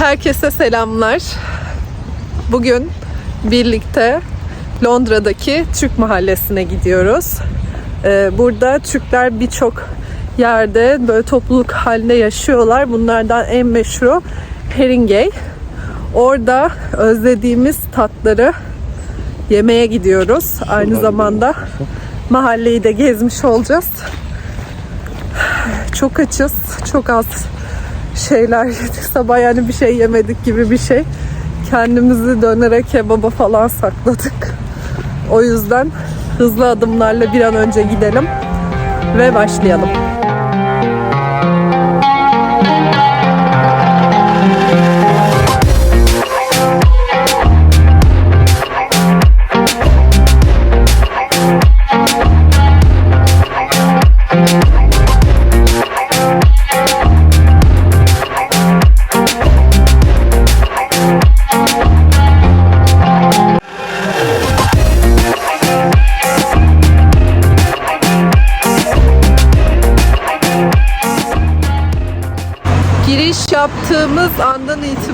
Herkese selamlar. Bugün birlikte Londra'daki Türk mahallesine gidiyoruz. Ee, burada Türkler birçok yerde böyle topluluk halinde yaşıyorlar. Bunlardan en meşhuru Haringey. Orada özlediğimiz tatları yemeye gidiyoruz. Aynı zamanda mahalleyi de gezmiş olacağız. Çok açız, çok az şeyler yedik. Sabah yani bir şey yemedik gibi bir şey. Kendimizi dönere kebaba falan sakladık. O yüzden hızlı adımlarla bir an önce gidelim ve başlayalım.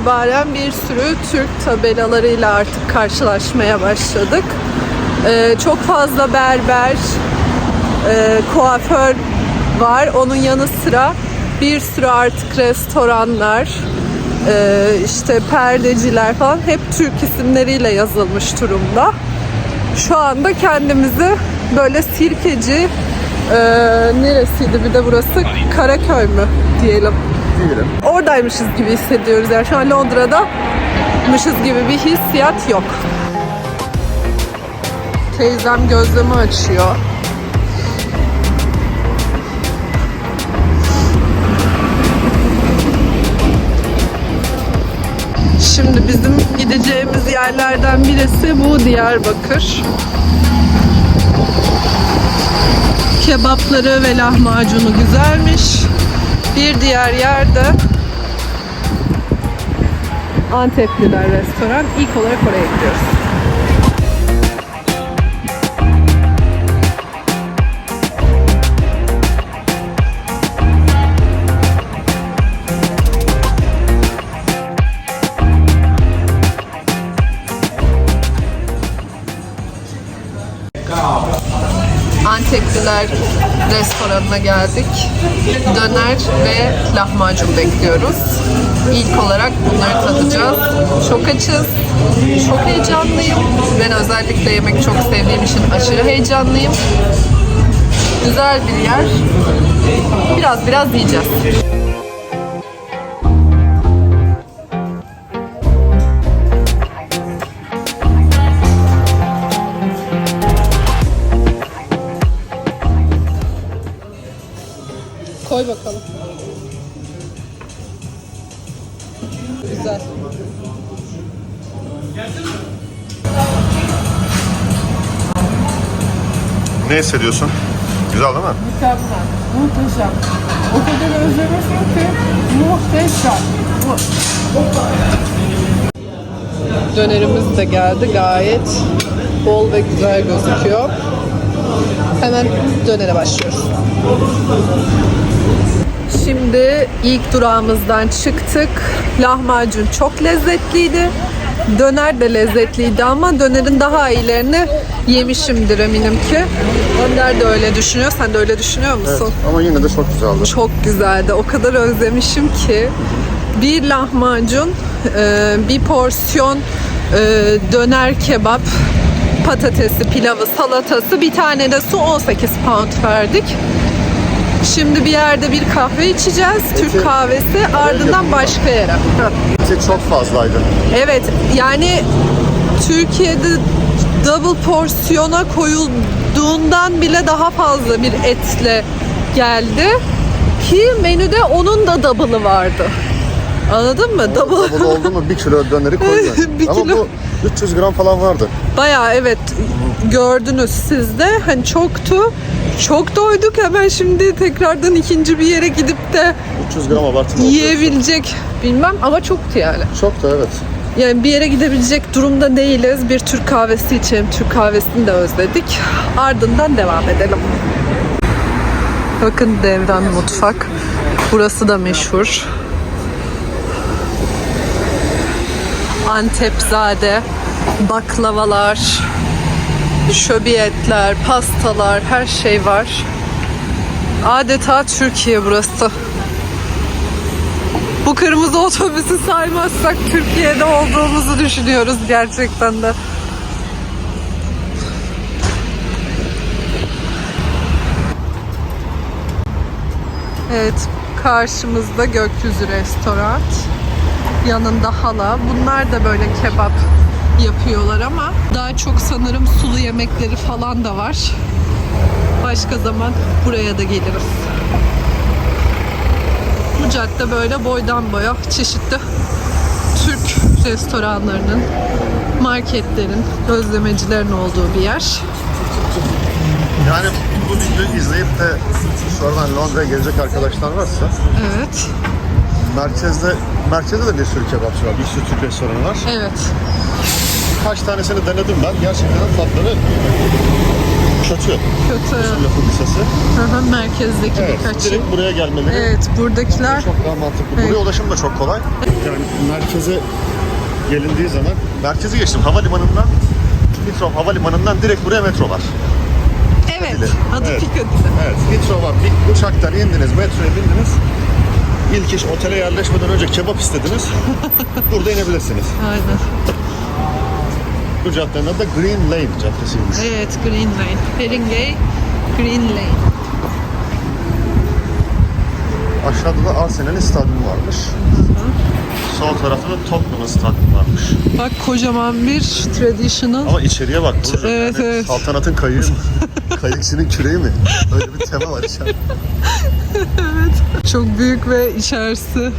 İtibaren bir sürü Türk tabelalarıyla artık karşılaşmaya başladık. Ee, çok fazla berber, e, kuaför var. Onun yanı sıra bir sürü artık restoranlar, e, işte perdeciler falan hep Türk isimleriyle yazılmış durumda. Şu anda kendimizi böyle sirkeci, e, neresiydi bir de burası Karaköy mü diyelim Değilim. oradaymışız gibi hissediyoruz. Yani şu an Londra'damışız gibi bir hissiyat yok. Teyzem gözlemi açıyor. Şimdi bizim gideceğimiz yerlerden birisi bu Diyarbakır. Kebapları ve lahmacunu güzelmiş. Bir diğer yerde Antepliler restoran. İlk olarak oraya gidiyoruz. Antepliler restoranına geldik. Döner ve lahmacun bekliyoruz. İlk olarak bunları tadacağız. Çok açız. Çok heyecanlıyım. Ben özellikle yemek çok sevdiğim için aşırı heyecanlıyım. Güzel bir yer. Biraz biraz yiyeceğiz. Güzel. Ne hissediyorsun? Güzel değil mi? Mükemmel. Muhteşem. O kadar özlemişim ki muhteşem. Dönerimiz de geldi. Gayet bol ve güzel gözüküyor. Hemen dönere başlıyoruz. Şimdi ilk durağımızdan çıktık. Lahmacun çok lezzetliydi. Döner de lezzetliydi ama dönerin daha iyilerini yemişimdir eminim ki. Önder de öyle düşünüyor. Sen de öyle düşünüyor musun? Ama yine de çok güzeldi. Çok güzeldi. O kadar özlemişim ki. Bir lahmacun, e, bir porsiyon e, döner kebap, patatesi, pilavı, salatası, bir tane de su 18 pound verdik. Şimdi bir yerde bir kahve içeceğiz. Türk kahvesi. Ardından başka yere. Eti çok fazlaydı. Evet yani Türkiye'de double porsiyona koyulduğundan bile daha fazla bir etle geldi. Ki menüde onun da double'ı vardı. Anladın mı? Double. Double oldu mu bir kilo döneri koydu. Bir Ama kilo. bu 300 gram falan vardı. Bayağı evet gördünüz siz de. Hani çoktu. Çok doyduk. Hemen şimdi tekrardan ikinci bir yere gidip de 300 gram abartma yiyebilecek bilmem ama çoktu yani. Çok da evet. Yani bir yere gidebilecek durumda değiliz. Bir Türk kahvesi içelim. Türk kahvesini de özledik. Ardından devam edelim. Bakın Devran Mutfak. Burası da meşhur. Antepzade, baklavalar, şöbiyetler, pastalar, her şey var. Adeta Türkiye burası. Bu kırmızı otobüsü saymazsak Türkiye'de olduğumuzu düşünüyoruz gerçekten de. Evet, karşımızda Gökyüzü Restoran. Yanında hala. Bunlar da böyle kebap yapıyorlar ama daha çok sanırım sulu yemekleri falan da var. Başka zaman buraya da geliriz. Bu cadde böyle boydan boya çeşitli Türk restoranlarının, marketlerin, gözlemecilerin olduğu bir yer. Yani bu videoyu izleyip de sonradan Londra'ya gelecek arkadaşlar varsa Evet, merkezde merkezde de bir sürü kebapçı var. Bir sürü Türk restoranı var. evet. Birkaç tanesini denedim ben. Gerçekten tatları kötü. Kötü. Lisesi. Hı hı, merkezdeki Evet. birkaç. Direkt buraya gelmeleri Evet, buradakiler çok daha mantıklı. Buraya Evet. ulaşım da çok kolay. Yani merkeze gelindiği zaman merkezi geçtim. Havalimanından Heathrow havalimanından direkt buraya metro var. Evet, Piccadilly. adı Evet. Piccadilly. Evet, Heathrow var. Bir uçaktan indiniz, metroya bindiniz. İlk iş otele yerleşmeden önce kebap istediniz. Burada inebilirsiniz. Aynen. Bu caddenin adı da Green Lane Caddesi'ymiş. Evet, Green Lane. Haringey, Green Lane. Aşağıda da Arsenal'in stadyumu varmış. Sol tarafta da Tottenham'ın stadyumu varmış. Bak kocaman bir traditional. Ama içeriye bak. Burcu. Evet, yani evet. Saltanatın kayığı mı? Kayıkçının küreği mi? Öyle bir tema var içeride. Çok büyük ve içerisi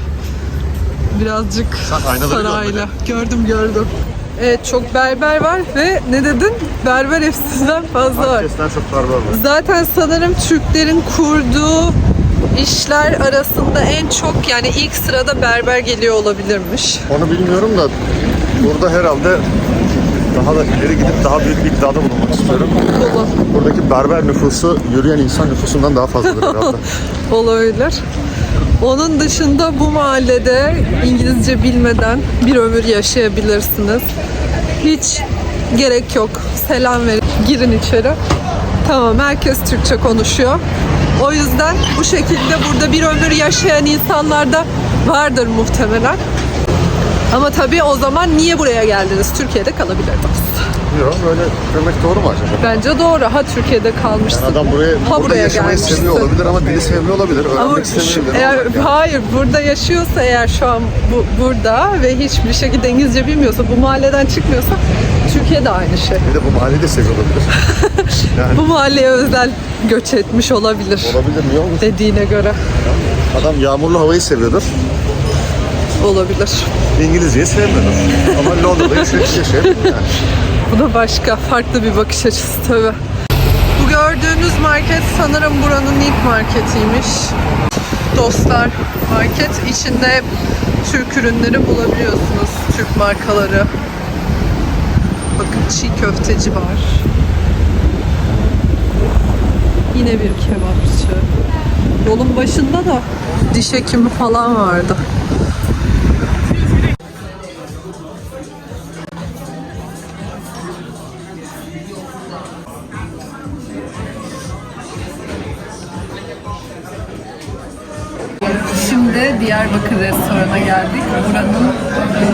birazcık Sen sarayla. Gördüm gördüm. Evet çok berber var ve ne dedin? Berber hepsinden fazla var. Herkesten çok barbar var. Zaten sanırım Türklerin kurduğu işler arasında en çok yani ilk sırada berber geliyor olabilirmiş. Onu bilmiyorum da burada herhalde daha da ileri gidip daha büyük bir iddiada bulunmak istiyorum. Dolu. Buradaki berber nüfusu yürüyen insan nüfusundan daha fazladır herhalde. olabilir. Onun dışında bu mahallede İngilizce bilmeden bir ömür yaşayabilirsiniz. Hiç gerek yok. Selam verin. Girin içeri. Tamam herkes Türkçe konuşuyor. O yüzden bu şekilde burada bir ömür yaşayan insanlar da vardır muhtemelen. Ama tabii o zaman niye buraya geldiniz? Türkiye'de kalabilirdiniz. Yok böyle demek doğru mu acaba? Bence doğru. Ha Türkiye'de kalmışsın. Yani adam buraya, ha burada buraya yaşamayı gelmişsin. seviyor olabilir ama dili sevmiyor olabilir. Ama Öğrenmek şu- istemeyebilir. eğer, yani? hayır burada yaşıyorsa eğer şu an bu, burada ve hiçbir şekilde İngilizce bilmiyorsa bu mahalleden çıkmıyorsa Türkiye'de aynı şey. Bir de bu mahalleyi de seviyor olabilir. yani Bu mahalleye özel göç etmiş olabilir olabilir niye olmasın? dediğine göre Adam yağmurlu havayı seviyordur. Olabilir. İngilizceyi sevmiyordur. ama Londra'da yaşayıp yaşayabilir yani. Bu da başka farklı bir bakış açısı tabii. Bu gördüğünüz market sanırım buranın ilk marketiymiş. Dostlar market içinde Türk ürünleri bulabiliyorsunuz. Türk markaları. Bakın çiğ köfteci var. Yine bir kebapçı. Yolun başında da diş hekimi falan vardı. Diyarbakır restorana geldik. Buranın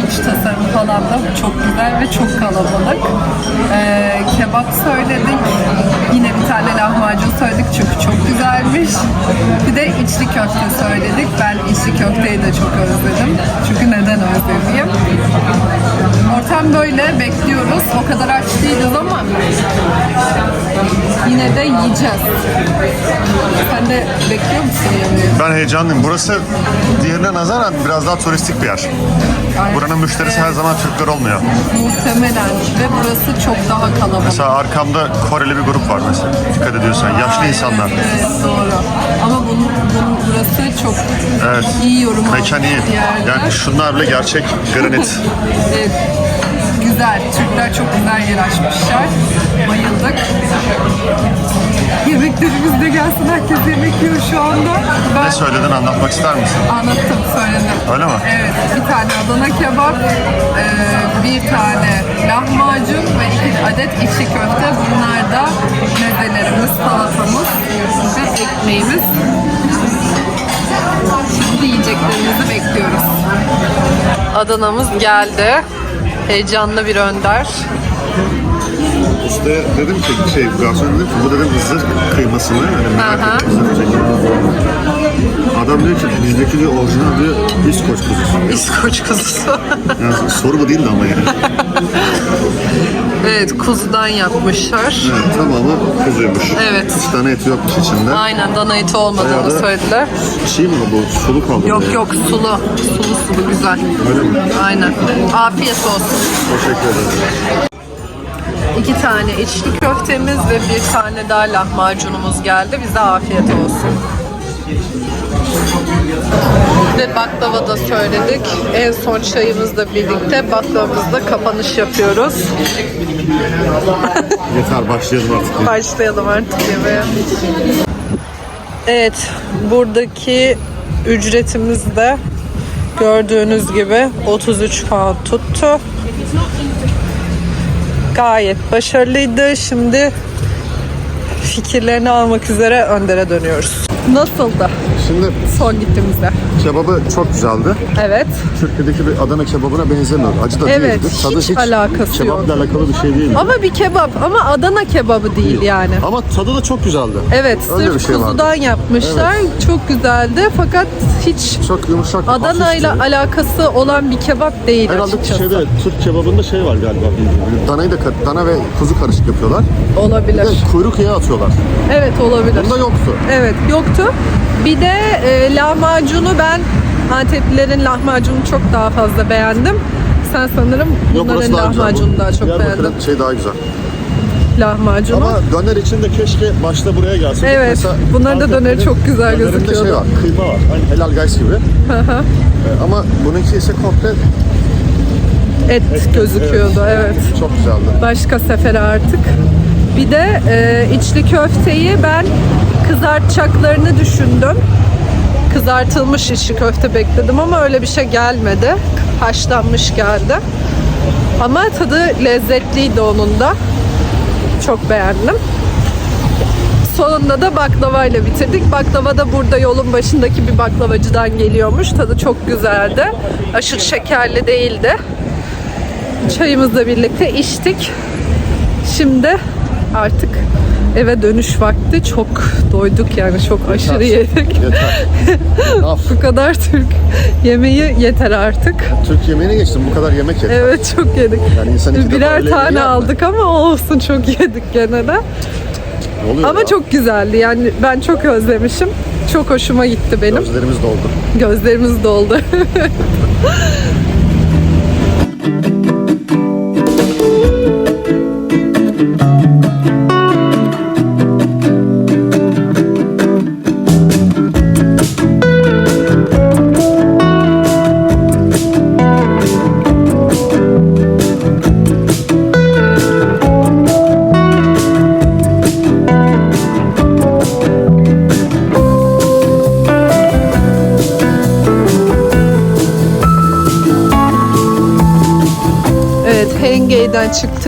iç tasarımı falan da çok güzel ve çok kalabalık. Ee, kebap söyledik. Yine bir tane lahmacun söyledik çünkü çok güzelmiş. Bir de içli köfte söyledik. Ben içli köfteyi de çok özledim. Çünkü neden özlemeyeyim? Ortam böyle bekliyoruz. O kadar aç değiliz ama yine de yiyeceğiz. Sen de bekliyor musun yemeği? Ben heyecanlıyım. Burası diğerine nazaran biraz daha turistik bir yer. Buranın müşterisi her zaman Türkler olmuyor. Muhtemelen ve burası çok daha kalabalık. Mesela arkamda Koreli bir grup var mesela. Dikkat ediyorsan. Yaşlı insanlar. Evet, doğru. Ama bunun, bunun burası çok Evet. iyi yorum Mekan iyi. Yani şunlar bile gerçek granit. Evet. Güzel. Türkler çok güzel yer açmışlar. Bayıldık. Yemeklerimiz de gelsin. Herkes yemek yiyor şu anda. Ben Ne söyledin anlatmak ister misin? anlattım, söyledim. Öyle mi? Evet, bir tane Adana kebap, e, bir tane lahmacun ve iki adet içli köfte. Bunlar da mezelerimiz, salatamız ve ekmeğimiz. Şimdi yiyeceklerimizi bekliyoruz. Adana'mız geldi. Heyecanlı bir önder. İşte dedim ki şey garson dedim ki bu dedim zırh kıymasını hani merak Aha. ettim zırh çekim. Adam diyor ki bizdeki diyor orijinal diyor İskoç kuzusu. diyor. İskoç kuzusu. Yani soru bu değildi ama yani. evet, kuzudan yapmışlar. Evet, tamamı kuzuymuş. Evet. Hiç tane eti yokmuş içinde. Aynen dana eti Bayağı olmadığını da- söylediler. Şey mi bu? Sulu kaldı. Yok yok sulu. Sulu sulu güzel. Öyle mi? Aynen. Afiyet olsun. Teşekkür ederim. İki tane içli köftemiz ve bir tane daha lahmacunumuz geldi. Bize afiyet olsun. Ve baklava da söyledik. En son çayımızla birlikte baklavamızda kapanış yapıyoruz. Yeter başlayalım artık. Başlayalım artık yemeğe. Evet, buradaki ücretimiz de gördüğünüz gibi 33 pound tuttu. Gayet başarılıydı. Şimdi fikirlerini almak üzere Önder'e dönüyoruz. Nasıldı Şimdi son gittiğimizde? Kebabı çok güzeldi. Evet. Türkiye'deki bir Adana kebabına benzemiyor. Acı da Evet, değildi. Tadı hiç alakası kebapla yok. alakalı bir şey değil. Ama bir kebap ama Adana kebabı değil yani. Ama tadı da çok güzeldi. Evet, Öyle sırf bir şey vardı. kuzudan yapmışlar. Çok güzeldi fakat hiç Çok yumuşak. Adana ile alakası olan bir kebap değil Herhalde açıkçası. şeyde Türk kebabında şey var galiba. Danayı da dana ve kuzu karışık yapıyorlar. Bir Olabilir. de kuyruk yağı atıyorlar. Evet olabilir. Bunda yoktu. Evet yoktu. Bir de e, lahmacunu ben Anteplilerin lahmacunu çok daha fazla beğendim. Sen sanırım Yok bunların daha lahmacunu daha çok beğendin. şey daha güzel. Lahmacunu. Ama döner için de keşke başta buraya gelseydik. Evet, Mesela bunların da döneri çok güzel gözüküyordu. şey var, kıyma var. Hani helal guys gibi. Ee, Ama bununki ise komple Et gözüküyordu evet. çok güzeldi. Başka sefere artık. Bir de e, içli köfteyi ben kızartacaklarını düşündüm. Kızartılmış içli köfte bekledim ama öyle bir şey gelmedi. Haşlanmış geldi. Ama tadı lezzetliydi onun da. Çok beğendim. Sonunda da baklavayla bitirdik. Baklava da burada yolun başındaki bir baklavacıdan geliyormuş. Tadı çok güzeldi. Aşırı şekerli değildi. Çayımızla birlikte içtik. Şimdi artık eve dönüş vakti. Çok doyduk yani çok aşırı yedik. Yeter. Bu kadar Türk yemeği yeter artık. Türk yemeğine geçtim. Bu kadar yemek yeter. Evet çok yedik. Yani insan iki Birer tane aldık ama olsun çok yedik gene de. Oluyor Ama ya? çok güzeldi yani ben çok özlemişim. Çok hoşuma gitti benim. Gözlerimiz doldu. Gözlerimiz doldu.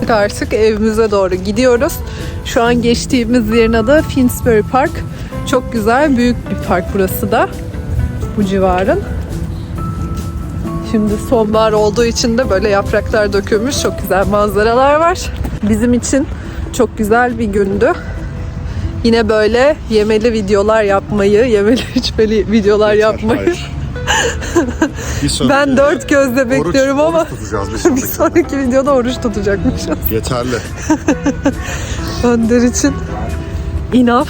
Çıktık artık evimize doğru gidiyoruz. Şu an geçtiğimiz yerin adı Finsbury Park. Çok güzel, büyük bir park burası da. Bu civarın. Şimdi sonbahar olduğu için de böyle yapraklar dökülmüş. Çok güzel manzaralar var. Bizim için çok güzel bir gündü. Yine böyle yemeli videolar yapmayı, yemeli içmeli videolar yapmayı. Sonraki Ben dört gözle oruç- bekliyorum ama Oruç tutacağız bir bir sonraki. sonraki videoda oruç tutacakmışız. Yeterli. Önder için inaf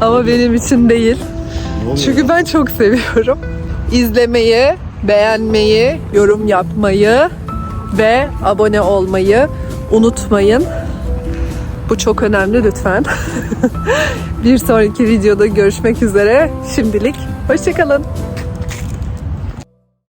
ama benim için değil. Çünkü ben çok seviyorum. İzlemeyi, beğenmeyi, yorum yapmayı ve abone olmayı unutmayın. Bu çok önemli lütfen. bir sonraki videoda görüşmek üzere. Şimdilik hoşçakalın.